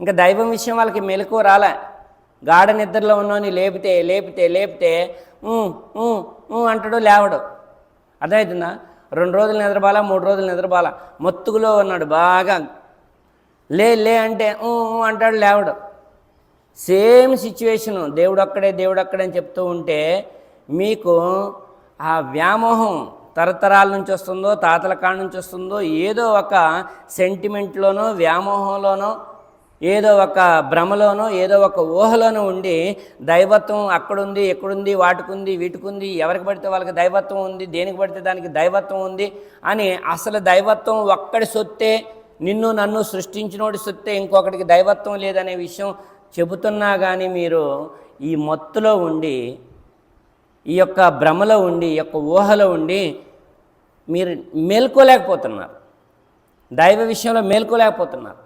ఇంకా దైవం విషయం వాళ్ళకి మెలకు రాలే. గాఢ నిద్రలో ఉన్నోని లేపితే లేపితే లేపితే "ఊ, అంటాడు లేవడు. అర్థమవుతుందా రెండు రోజులు నిద్రబాలా మూడు రోజులు నిద్రబాలా మొత్తుకులో ఉన్నాడు బాగా. లే లే అంటే "ఊ, ఊ" అంటాడు లేవడు. సేమ్ సిచ్యువేషను దేవుడు అక్కడే దేవుడు అక్కడే అని చెప్తూ ఉంటే మీకు ఆ వ్యామోహం తరతరాల నుంచి వస్తుందో తాతల కాడ నుంచి వస్తుందో ఏదో ఒక సెంటిమెంట్లోనో వ్యామోహంలోనో ఏదో ఒక భ్రమలోనో ఏదో ఒక ఊహలోనో ఉండి దైవత్వం అక్కడుంది ఎక్కడుంది వాటికుంది వీటికుంది ఎవరికి పడితే వాళ్ళకి దైవత్వం ఉంది దేనికి పడితే దానికి దైవత్వం ఉంది అని అసలు దైవత్వం ఒక్కడి సొత్తే నిన్ను నన్ను సృష్టించినోడి సొత్తే ఇంకొకటికి దైవత్వం లేదనే విషయం చెబుతున్నా కానీ మీరు ఈ మత్తులో ఉండి ఈ యొక్క భ్రమలో ఉండి ఈ యొక్క ఊహలో ఉండి మీరు మేల్కోలేకపోతున్నారు. దైవ విషయంలో మేల్కోలేకపోతున్నారు.